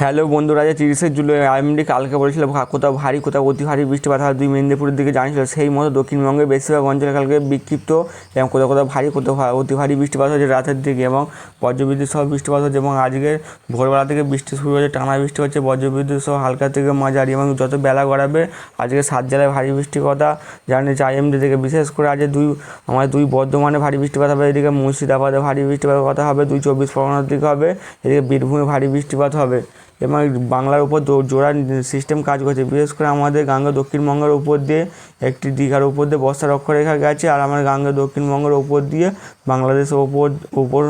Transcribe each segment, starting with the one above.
Hello বন্ধুরা যে তিরিশে জুলাই। আইএমডি কালকে বলেছিল কোথাও ভারী, কোথাও অতি ভারী বৃষ্টিপাত হয়। দুই মেদিনীপুরের দিকে জানিয়েছিল, সেই মতো দক্ষিণবঙ্গের বেশিরভাগ অঞ্চলে কালকে বিক্ষিপ্ত এবং কোথাও কোথাও ভারী, কোথাও অতি ভারী বৃষ্টিপাত হচ্ছে রাতের দিকে এবং বজ্রবিদ্যুৎ সহ বৃষ্টিপাত হচ্ছে এবং আজকে ভোরবেলা থেকে বৃষ্টি শুরু হয়েছে, টানা বৃষ্টি হচ্ছে, বজ্রবিদ্যুৎ সহ হালকা থেকে মাঝারি এবং যত বেলা গড়াবে, আজকে সাত জেলায় ভারী বৃষ্টির কথা জানিয়েছে আইএমডি থেকে। বিশেষ করে আজ দুই আমাদের দুই বর্ধমানে ভারী বৃষ্টিপাত হবে, এদিকে মুর্শিদাবাদে ভারী বৃষ্টিপাতের কথা হবে, দুই চব্বিশ পরগনার দিকে হবে, এদিকে বীরভূমে ভারী বৃষ্টিপাত হবে। এবং বাংলার উপর জোড়া সিস্টেম কাজ করছে। বিশেষ করে আমাদের গাঙ্গা দক্ষিণবঙ্গের উপর দিয়ে একটি দীঘার উপর দিয়ে বর্ষার অক্ষরেখা গেছে আর আমাদের গাঙ্গা দক্ষিণবঙ্গের উপর দিয়ে বাংলাদেশের উপর উপর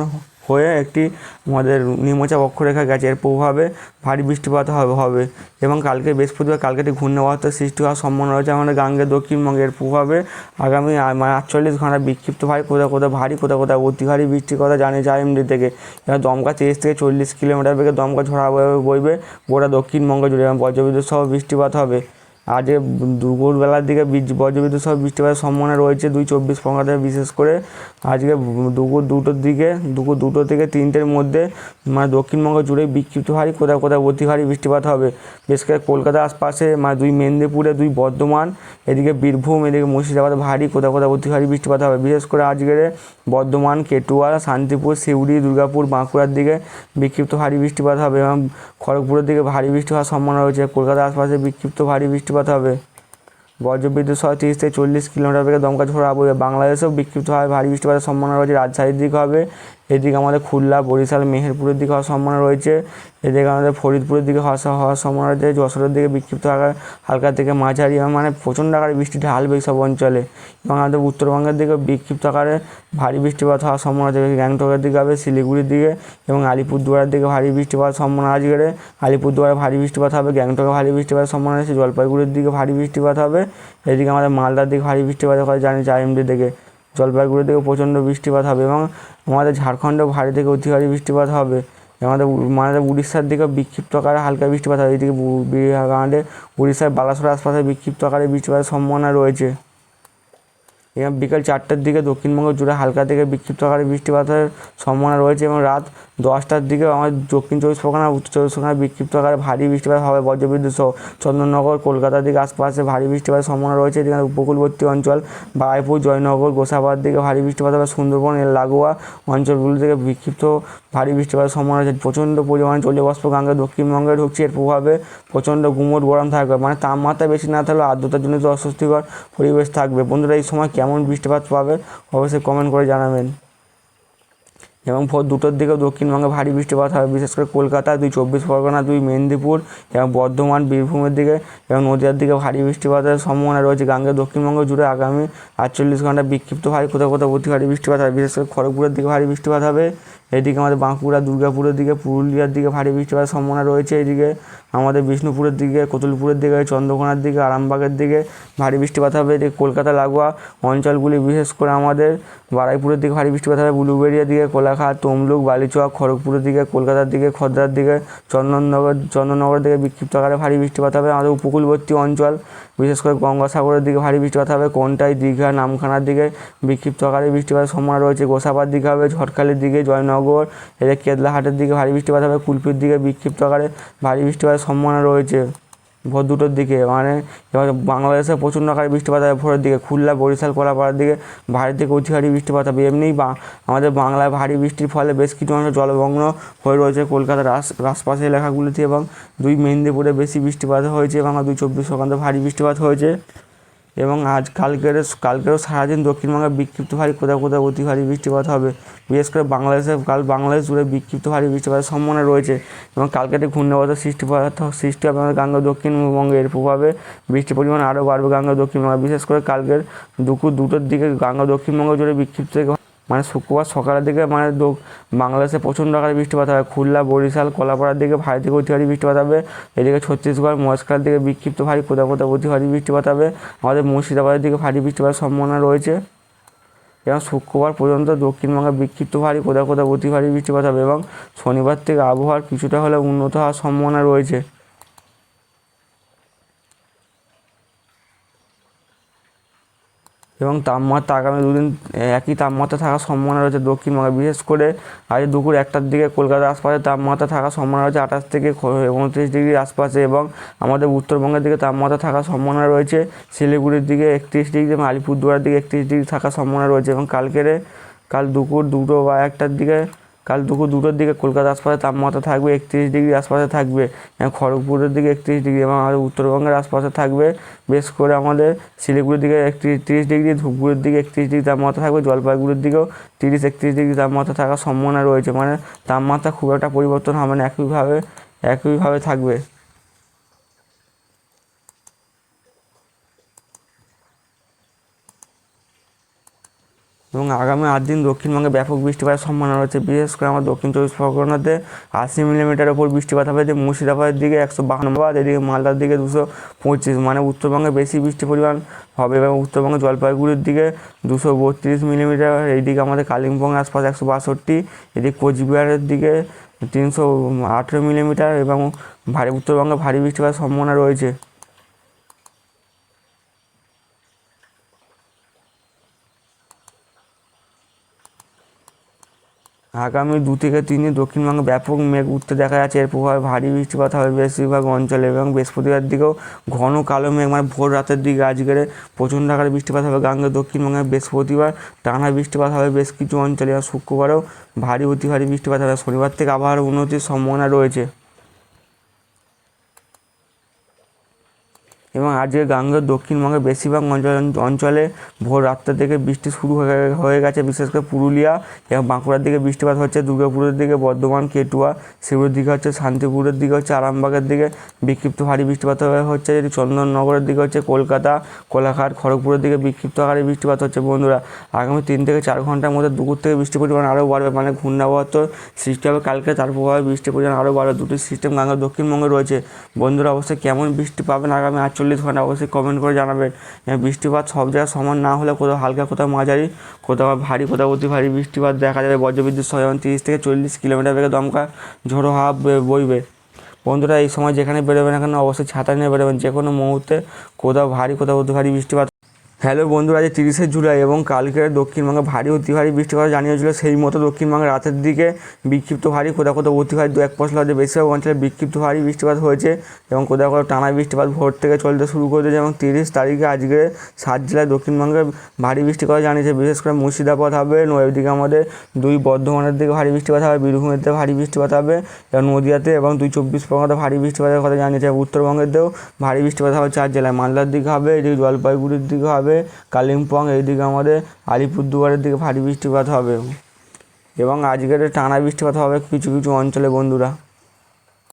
হয়ে একটি আমাদের নিম্নচাপ অক্ষরেখা গেছে। এর প্রভাবে ভারী বৃষ্টিপাত হবে হবে। এবং কালকে বৃহস্পতিবার কালকে একটি ঘূর্ণাবর্তের সৃষ্টি হওয়ার সম্ভাবনা রয়েছে আমাদের গাঙ্গে দক্ষিণবঙ্গের প্রভাবে আগামী মানে আটচল্লিশ ঘণ্টা বিক্ষিপ্ত ভারী কোথাও কোথাও ভারী কোথাও কোথাও অতি ভারী বৃষ্টির কথা জানিয়েছে আইএমডি থেকে। এবার দমকা তিরিশ থেকে চল্লিশ কিলোমিটার বেগে দমকা ঝড়া বইবে গোটা দক্ষিণবঙ্গ জুড়ে এবং বজ্রবিদ্যুৎ সহ বৃষ্টিপাত হবে। আজ দুপুরবেলার দিকে বীজ, বজ্রবিদ্যুৎ সহ বৃষ্টিপাতের সম্ভাবনা রয়েছে দুই চব্বিশ পরগনাতে, বিশেষ করে আজকে দুপুর দুটোর দিকে, দুপুর দুটো থেকে তিনটের মধ্যে মানে দক্ষিণবঙ্গ জুড়ে বিক্ষিপ্ত ভারী কোথাও কোথাও অতি ভারী বৃষ্টিপাত হবে। বিশেষ করে কলকাতার আশপাশে মানে দুই মেদিনীপুরে, দুই বর্ধমান, এদিকে বীরভূম, এদিকে মুর্শিদাবাদ ভারী, কোথাও কোথাও অতি ভারী বৃষ্টিপাত হবে। বিশেষ করে আজকের বর্ধমান, কেটুয়া, শান্তিপুর, সিউড়ি, দুর্গাপুর, বাঁকুড়ার দিকে বিক্ষিপ্ত ভারী বৃষ্টিপাত হবে এবং খড়গপুরের দিকে ভারী বৃষ্টি হওয়ার সম্ভাবনা রয়েছে। কলকাতার আশপাশে বিক্ষিপ্ত ভারী বৃষ্টিপাত হবে। বজ্রবিদ্যুৎ সহ তিরিশ থেকে চল্লিশ কিলোমিটার বেগে দমকা ঝোড়া বইবে বাংলাদেশেও বিক্ষিপ্তভাবে ভারী বৃষ্টিপাতের সম্ভাবনা রয়েছে। রাজশাহীর দিকে হবে। এদিকে আমাদের খুলনা, বরিশাল, মেহেরপুরের দিকে হওয়ার সম্ভাবনা রয়েছে। এদিকে আমাদের ফরিদপুরের দিকে হওয়ার হওয়ার সম্ভাবনা রয়েছে। যশোরের দিকে বিক্ষিপ্ত আকার, হালকা থেকে মাঝারি মানে প্রচণ্ড আকারে বৃষ্টি ঢালবে সব অঞ্চলে। এবং আমাদের উত্তরবঙ্গের দিকে বিক্ষিপ্ত আকারে ভারী বৃষ্টিপাত হওয়ার সম্ভাবনা রয়েছে। গ্যাংটকের দিকে হবে, শিলিগুড়ির দিকে এবং আলিপুরদুয়ারের দিকে ভারী বৃষ্টিপাত সম্ভাবনা আজকের। আলিপুরদুয়ারে ভারী বৃষ্টিপাত হবে, গ্যাংটকে ভারী বৃষ্টিপাতের সম্ভাবনা রয়েছে। জলপাইগুড়ির দিকে ভারী বৃষ্টিপাত হবে। এদিকে আমাদের মালদার দিকে ভারী বৃষ্টিপাতের কথা জানিয়েছে আইএমডি থেকে। জলপাইগুড়ির থেকে প্রচণ্ড বৃষ্টিপাত হবে এবং আমাদের ঝাড়খণ্ডেও ভারী থেকে অতি ভারী বৃষ্টিপাত হবে। আমাদের মানে উড়িষ্যার দিকে বিক্ষিপ্ত আকারে হালকা বৃষ্টিপাত হবে। এদিকে আমাদের উড়িষ্যার বালাসোর আশপাশে বিক্ষিপ্ত আকারে বৃষ্টিপাতের সম্ভাবনা রয়েছে। এবং বিকেল চারটার দিকে দক্ষিণবঙ্গ জুড়ে হালকা থেকে বিক্ষিপ্ত আকারে বৃষ্টিপাতের সম্ভাবনা রয়েছে এবং রাত দশটার দিকে আমাদের দক্ষিণ চব্বিশ পরগনা, উত্তর চব্বিশ পরগনা বিক্ষিপ্ত আকারে ভারী বৃষ্টিপাত হবে, বজ্রবিদ্যুৎ সহ চন্দননগর, কলকাতার দিকে আশপাশে ভারী বৃষ্টিপাতের সম্ভাবনা রয়েছে। এখানে উপকূলবর্তী অঞ্চল, বারাইপুর, জয়নগর গোসাবার দিকে ভারী বৃষ্টিপাত হবে, সুন্দরবন এর লাগোয়া অঞ্চলগুলি থেকে বিক্ষিপ্ত ভারী বৃষ্টিপাতের সম্ভাবনা রয়েছে। প্রচণ্ড পরিমাণে জলীয় বাষ্প গাঙ্গে দক্ষিণবঙ্গে ঢুকছে, এর প্রভাবে প্রচণ্ড গুমট গরম থাকবে। মানে তাপমাত্রা বেশি না থাকলেও আর্দ্রতাজনিত অস্বস্তিকর পরিবেশ থাকবে। বন্ধুরা, এই সময় কেমন বৃষ্টিপাত পাবে, অবশ্যই কমেন্ট করে জানাবেন। এবং ভোর দুটোর দিকে দক্ষিণবঙ্গে ভারী বৃষ্টিপাত হবে, বিশেষ করে কলকাতা, দুই চব্বিশ পরগনা, দুই মেদিনীপুর এবং বর্ধমান, বীরভূমের দিকে এবং নদীয়ার দিকে ভারী বৃষ্টিপাতের সম্ভাবনা রয়েছে। গাঙ্গে দক্ষিণবঙ্গ জুড়ে আগামী আটচল্লিশ ঘণ্টা বিক্ষিপ্ত ভারী কোথাও কোথাও অতি ভারী বৃষ্টিপাত হবে, বিশেষ করে খড়গপুরের দিকে ভারী বৃষ্টিপাত হবে। এদিকে আমাদের বাঁকুড়া, দুর্গাপুরের দিকে, পুরুলিয়ার দিকে ভারী বৃষ্টিপাতের সম্ভাবনা রয়েছে। এদিকে আমাদের বিষ্ণুপুরের দিকে, কতুলপুরের দিকে, চন্দ্রকোনার দিকে, আরামবাগের দিকে ভারী বৃষ্টিপাত হবে। এদিকে কলকাতা, লাগোয়া অঞ্চলগুলি বিশেষ করে আমাদের বারাইপুরের দিকে ভারী বৃষ্টিপাত হবে। বুলুবেড়িয়ার দিকে কোলাঘাট, তমলুক, বালিচক, খড়গপুরের দিকে, কলকাতার দিকে, খদ্রার দিকে, চন্দননগর, চন্দননগরের দিকে বিক্ষিপ্ত আকারে ভারী বৃষ্টিপাত হবে। আমাদের উপকূলবর্তী অঞ্চল বিশেষ করে গঙ্গাসাগরের দিকে ভারী বৃষ্টিপাত হবে। কোনটাই, দীঘা, নামখানার দিকে বিক্ষিপ্ত আকারে বৃষ্টিপাতের সম্ভাবনা রয়েছে। গোসাবার দিকে হবে, ঝটখালির দিকে, জয়নগর এদিকে কেদলাহাটের দিকে ভারী বৃষ্টিপাত হবে, কুলপির দিকে বিক্ষিপ্ত আকারে ভারী বৃষ্টিপাতের সম্ভাবনা রয়েছে ভোর দুটোর দিকে। মানে বাংলাদেশে প্রচণ্ড আকারে বৃষ্টিপাত হবে ভোরের দিকে। খুলনা, বরিশাল কলাপাড়ার দিকে ভারী থেকে অতি ভারী বৃষ্টিপাত হবে। এমনিই বা আমাদের বাংলায় ভারী বৃষ্টির ফলে বেশ কিছু অংশ জলমগ্ন হয়ে রয়েছে কলকাতার আশ আশপাশের এলাকাগুলিতে এবং দুই মেদিনীপুরে বেশি বৃষ্টিপাত হয়েছে এবং দুই চব্বিশ পরগনাতে ভারী বৃষ্টিপাত হয়েছে। এবং আজ কালকের কালকেরও সারাদিন দক্ষিণবঙ্গে বিক্ষিপ্ত ভারী কোথাও কোথাও অতি ভারী বৃষ্টিপাত হবে। বিশেষ করে বাংলাদেশে, কাল বাংলাদেশ জুড়ে বিক্ষিপ্ত ভারী বৃষ্টিপাতের সম্ভাবনা রয়েছে এবং কালকে একটি ঘূর্ণাবর্তের সৃষ্টিপাত, সৃষ্টি হবে গাঙ্গা দক্ষিণবঙ্গে। এর প্রভাবে বৃষ্টির পরিমাণ আরও বাড়বে গাঙ্গা দক্ষিণবঙ্গে। বিশেষ করে কালকের দুপুর দুটোর দিকে গাঙ্গা দক্ষিণবঙ্গ জুড়ে বিক্ষিপ্ত থেকে মানে শুক্রবার সকালের দিকে মানে বাংলাদেশে প্রচণ্ড আকারে বৃষ্টিপাত হবে। খুলনা, বরিশাল, কলাপাড়ার দিকে ভারী থেকে অতি ভারী বৃষ্টিপাত হবে। এদিকে ছত্তিশগড়, মহেশখালের দিকে বিক্ষিপ্ত ভারী কোথাও কোথাও অতি ভারী বৃষ্টিপাত হবে। আমাদের মুর্শিদাবাদের দিকে ভারী বৃষ্টিপাতের সম্ভাবনা রয়েছে। এবং শুক্রবার পর্যন্ত দক্ষিণবঙ্গে বিক্ষিপ্ত ভারী কোথাও কোথাও অতি ভারী বৃষ্টিপাত হবে এবং শনিবার থেকে আবহাওয়ার কিছুটা হলেও উন্নত হওয়ার সম্ভাবনা রয়েছে। এবং তাপমাত্রা আগামী দুদিন একই তাপমাত্রা থাকার সম্ভাবনা রয়েছে দক্ষিণবঙ্গে বিশেষ করে আজ দুপুর একটার দিকে কলকাতার আশপাশে তাপমাত্রা থাকার সম্ভাবনা রয়েছে আঠাশ থেকে উনত্রিশ ডিগ্রির আশপাশে এবং আমাদের উত্তরবঙ্গের দিকে তাপমাত্রা থাকার সম্ভাবনা রয়েছে। শিলিগুড়ির দিকে একত্রিশ ডিগ্রি এবং আলিপুরদুয়ার দিকে একত্রিশ ডিগ্রি থাকার সম্ভাবনা রয়েছে এবং কালকেরে, কাল দুপুর দুটো বা একটার দিকে কাল দুপুর দুটোর দিকে কলকাতা আশপাশে তাপমাত্রা থাকবে, একত্রিশ ডিগ্রি আশপাশে থাকবে। এবং খড়গপুরের দিকে একত্রিশ ডিগ্রি এবং আমাদের উত্তরবঙ্গের আশপাশে থাকবে। বেশ করে আমাদের শিলিগুড়ির দিকে একত্রিশ, তিরিশ ডিগ্রি, ধূপগুড়ির দিকে একত্রিশ ডিগ্রি তাপমাত্রা থাকবে, জলপাইগুড়ির দিকেও তিরিশ, একত্রিশ ডিগ্রি তাপমাত্রা থাকার সম্ভাবনা রয়েছে। মানে তাপমাত্রা খুব একটা পরিবর্তন হবে না, একইভাবে একইভাবে থাকবে। এবং আগামী আট দিন দক্ষিণবঙ্গে ব্যাপক বৃষ্টিপাতের সম্ভাবনা রয়েছে। বিশেষ করে আমার দক্ষিণ চব্বিশ পরগনাতে আশি মিলিমিটার ওপর বৃষ্টিপাত হবে। মুর্শিদাবাদের দিকে একশো বাহান্নবাদ এদিকে মালদার দিকে দুশো পঁচিশ। মানে উত্তরবঙ্গে বেশি বৃষ্টি পরিমাণ হবে এবং উত্তরবঙ্গে জলপাইগুড়ির দিকে দুশো বত্রিশ মিলিমিটার। এইদিকে আমাদের কালিম্পংয়ের আশপাশে একশো বাষট্টি, এদিকে কোচবিহারের দিকে তিনশো আঠেরো মিলিমিটার এবং ভারী উত্তরবঙ্গে ভারী বৃষ্টিপাতের সম্ভাবনা রয়েছে। আগামী দু থেকে তিন দিন দক্ষিণবঙ্গে ব্যাপক মেঘ উঠতে দেখা যাচ্ছে। এর প্রভাবে ভারী বৃষ্টিপাত হবে বেশিরভাগ অঞ্চলে এবং বৃহস্পতিবার দিকেও ঘন কালো মেঘ মানে ভোর রাতের দিকে আজকের প্রচণ্ড আকারে বৃষ্টিপাত হবে। গাঙ্গে দক্ষিণবঙ্গে বৃহস্পতিবার টানা বৃষ্টিপাত হবে বেশ কিছু অঞ্চলে এবং শুক্রবারেও ভারী, অতি ভারী বৃষ্টিপাত হবে। শনিবার থেকে আবহাওয়ার উন্নতির সম্ভাবনা রয়েছে। এবং আজকে গাঙ্গের দক্ষিণবঙ্গের বেশিরভাগ অঞ্চল, অঞ্চলে ভোর রাত্রে থেকে বৃষ্টি শুরু হয়ে গেছে বিশেষ করে পুরুলিয়া এবং বাঁকুড়ার দিকে বৃষ্টিপাত হচ্ছে, দুর্গাপুরের দিকে বর্ধমান, কেটুয়া সেগুলোর দিকে হচ্ছে শান্তিপুরের দিকে হচ্ছে, আরামবাগের দিকে বিক্ষিপ্ত ভারী বৃষ্টিপাত হচ্ছে চন্দননগরের দিকে হচ্ছে কলকাতা, কোলাঘাট, খড়গপুরের দিকে বিক্ষিপ্ত আকারে বৃষ্টিপাত হচ্ছে, বন্ধুরা। আগামী তিন থেকে চার ঘণ্টার মধ্যে দুপুর থেকে বৃষ্টির পরিমাণ আরও বাড়বে মানে ঘূর্ণাবর্ত সৃষ্টি হবে, কালকে তার প্রভাবে বৃষ্টির পরিমাণ আরও বাড়বে। দুটি সিস্টেম গাঙ্গের দক্ষিণবঙ্গে রয়েছে। বন্ধুরা, অবশ্যই কেমন বৃষ্টি পাবেন আগামী আটচল্লিশ ঘণ্টা অবশ্যই কমেন্ট করে জানাবেন। হ্যাঁ, বৃষ্টিপাত সব জায়গায় সমান না হলে কোথাও হালকা কোথাও মাঝারি কোথাও ভারী কোথাও অতি ভারী বৃষ্টিপাত দেখা যাবে। বজ্রবিদ্যুৎ সহ তিরিশ থেকে চল্লিশ কিলোমিটার বেগে দমকা ঝোড়ো হাওয়া বইবে। বন্ধুরা এই সময় যেখানে বেরোবেন না কেন অবশ্যই ছাতা নিয়ে বেরোবেন। যে কোনো মুহূর্তে কোথাও ভারী কোথাও অতি ভারী বৃষ্টিপাত হ্যালো বন্ধুরা, আজ তিরিশে জুলাই এবং কালকে দক্ষিণবঙ্গে ভারী, অতি ভারী বৃষ্টিপাত জানিয়েছিল সেই মতো দক্ষিণবঙ্গে রাতের দিকে বিক্ষিপ্ত ভারী, কোথাও কোথাও অতি ভারী দু এক পশলা যে বেশিরভাগ অঞ্চলে বিক্ষিপ্ত ভারী বৃষ্টিপাত হয়েছে এবং কোথাও কোথাও টানা বৃষ্টিপাত ভোর থেকে চলতে শুরু করেছে এবং তিরিশ তারিখে আজকে সাত জেলায় দক্ষিণবঙ্গে ভারী বৃষ্টিপাত জানিয়েছে। বিশেষ করে মুর্শিদাবাদ হবে ওইদিকে আমাদের দুই বর্ধমানের দিকে ভারী বৃষ্টিপাত হবে বীরভূমের দিকে ভারী বৃষ্টিপাত হবে, এবং নদিয়াতে এবং দুই চব্বিশ পরগনাতে ভারী বৃষ্টিপাতের কথা জানিয়েছে। উত্তরবঙ্গের দিকেও ভারী বৃষ্টিপাত হবে চার জেলায়। মালদার দিকে হবে, এদিকে জলপাইগুড়ির দিকে হবে, কালিম্পং এইদিকে আমাদের আলিপুরদুয়ারের দিকে ভারী বৃষ্টিপাত হবে এবং আজকের টানা বৃষ্টিপাত হবে কিছু কিছু অঞ্চলে বন্ধুরা।